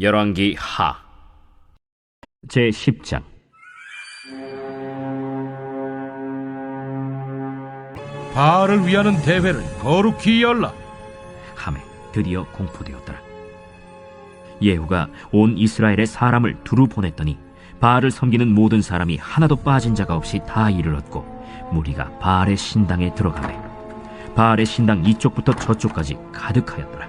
열왕기 하 제 10장 바알을 위하는 대회를 거룩히 열라. 함에 드디어 공포되었더라. 예후가 온 이스라엘의 사람을 두루 보냈더니 바알을 섬기는 모든 사람이 하나도 빠진 자가 없이 다 이르렀고 무리가 바알의 신당에 들어가매 바알의 신당 이쪽부터 저쪽까지 가득하였더라.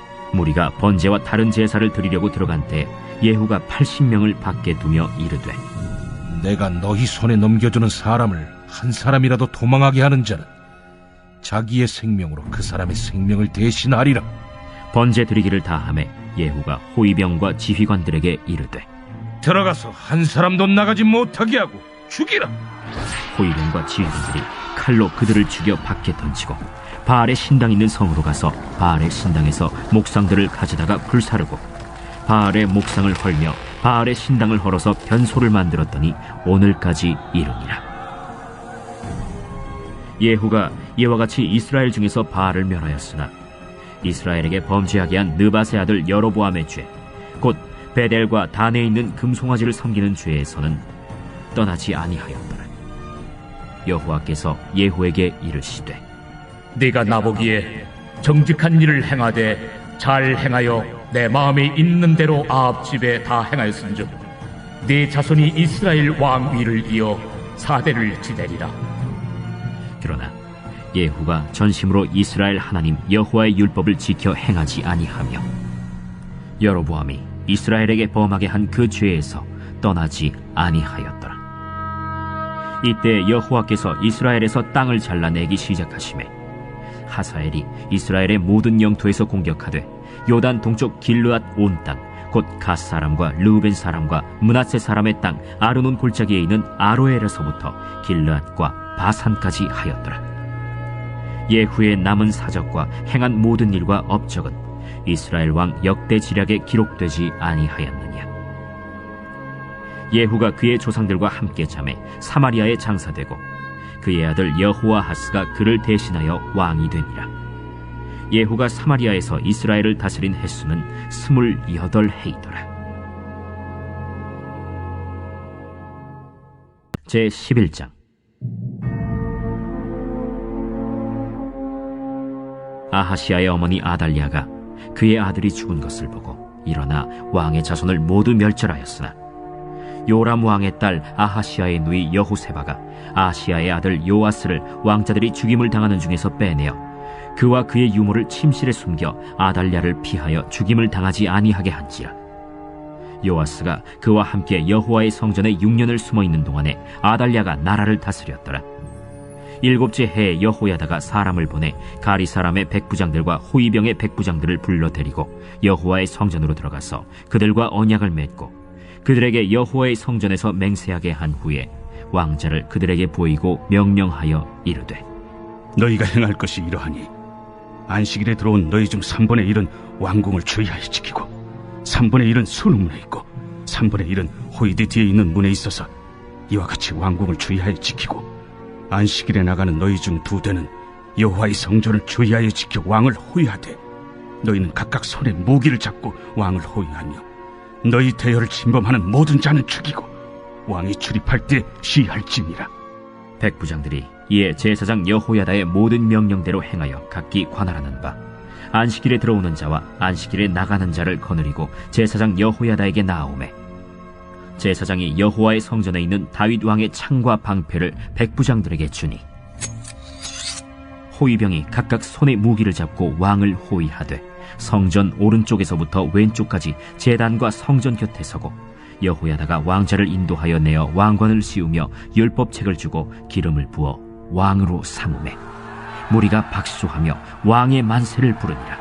무리가 번제와 다른 제사를 드리려고 들어간 때 예후가 80명을 밖에 두며 이르되 내가 너희 손에 넘겨주는 사람을 한 사람이라도 도망하게 하는 자는 자기의 생명으로 그 사람의 생명을 대신하리라. 번제 드리기를 다함에 예후가 호위병과 지휘관들에게 이르되 들어가서 한 사람도 나가지 못하게 하고 죽이라. 호위병과 지휘관들이 칼로 그들을 죽여 밖에 던지고 바알의 신당 있는 성으로 가서 바알의 신당에서 목상들을 가져다가 불사르고 바알의 목상을 헐며 바알의 신당을 헐어서 변소를 만들었더니 오늘까지 이르니라. 예후가 이와 같이 이스라엘 중에서 바알을 멸하였으나 이스라엘에게 범죄하게 한 느바세 아들 여로보암의 죄 곧 베델과 단에 있는 금송아지를 섬기는 죄에서는 떠나지 아니하였더라 여호와께서 예후에게 이르시되 네가 나보기에 정직한 일을 행하되 잘 행하여 내 마음에 있는 대로 아합 집에 다 행하였은즉 네 자손이 이스라엘 왕 위를 이어 사대를 지내리라 그러나 예후가 전심으로 이스라엘 하나님 여호와의 율법을 지켜 행하지 아니하며 여로보암이 이스라엘에게 범하게 한 그 죄에서 떠나지 아니하였더라. 이때 여호와께서 이스라엘에서 땅을 잘라내기 시작하심에 하사엘이 이스라엘의 모든 영토에서 공격하되 요단 동쪽 길르앗 온 땅 곧 갓 사람과 르우벤 사람과 문하세 사람의 땅 아르논 골짜기에 있는 아로엘에서부터 길르앗과 바산까지 하였더라. 예후의 남은 사적과 행한 모든 일과 업적은 이스라엘 왕 역대 지략에 기록되지 아니하였느냐. 예후가 그의 조상들과 함께 잠에 사마리아에 장사되고 그의 아들 여호아하스가 그를 대신하여 왕이 되니라. 예후가 사마리아에서 이스라엘을 다스린 횟수는 스물여덟 해이더라. 제 11장 아하시아의 어머니 아달리아가 그의 아들이 죽은 것을 보고 일어나 왕의 자손을 모두 멸절하였으나 요람 왕의 딸 아하시아의 누이 여호세바가 아시아의 아들 요아스를 왕자들이 죽임을 당하는 중에서 빼내어 그와 그의 유모를 침실에 숨겨 아달랴를 피하여 죽임을 당하지 아니하게 한지라. 요아스가 그와 함께 여호와의 성전에 6년을 숨어 있는 동안에 아달랴가 나라를 다스렸더라. 일곱째 해에 여호야다가 사람을 보내 가리 사람의 백부장들과 호위병의 백부장들을 불러 데리고 여호와의 성전으로 들어가서 그들과 언약을 맺고 그들에게 여호와의 성전에서 맹세하게 한 후에 왕자를 그들에게 보이고 명령하여 이르되 너희가 행할 것이 이러하니 안식일에 들어온 너희 중 3분의 1은 왕궁을 주의하여 지키고 3분의 1은 수능문에 있고 3분의 1은 호이드 뒤에 있는 문에 있어서 이와 같이 왕궁을 주의하여 지키고 안식일에 나가는 너희 중 두 대는 여호와의 성전을 주의하여 지켜 왕을 호위하되 너희는 각각 손에 무기를 잡고 왕을 호위하며 너희 대열을 침범하는 모든 자는 죽이고 왕이 출입할 때 시할지니라. 백부장들이 이에 제사장 여호야다의 모든 명령대로 행하여 각기 관할하는 바 안식일에 들어오는 자와 안식일에 나가는 자를 거느리고 제사장 여호야다에게 나아오매. 제사장이 여호와의 성전에 있는 다윗 왕의 창과 방패를 백부장들에게 주니 호위병이 각각 손에 무기를 잡고 왕을 호위하되 성전 오른쪽에서부터 왼쪽까지 제단과 성전 곁에 서고 여호야다가 왕자를 인도하여 내어 왕관을 씌우며 율법책을 주고 기름을 부어 왕으로 삼음해 무리가 박수하며 왕의 만세를 부르니라